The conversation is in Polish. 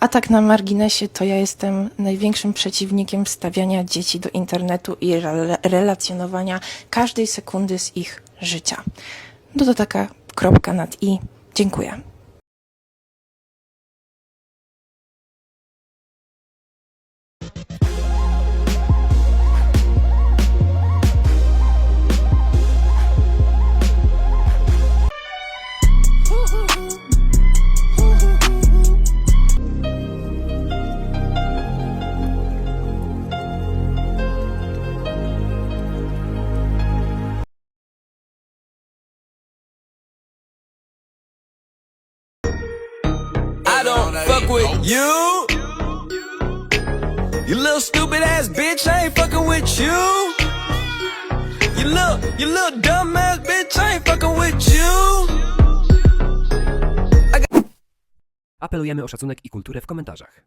A tak na marginesie, to ja jestem największym przeciwnikiem wstawiania dzieci do internetu i rela- relacjonowania każdej sekundy z ich życia. No to taka kropka nad i. Dziękuję. Don't fuck with you. You little stupid ass bitch, I ain't fucking with you. You little, you little dumb ass bitch, I ain't fucking with you. Apelujemy o szacunek i kulturę w komentarzach.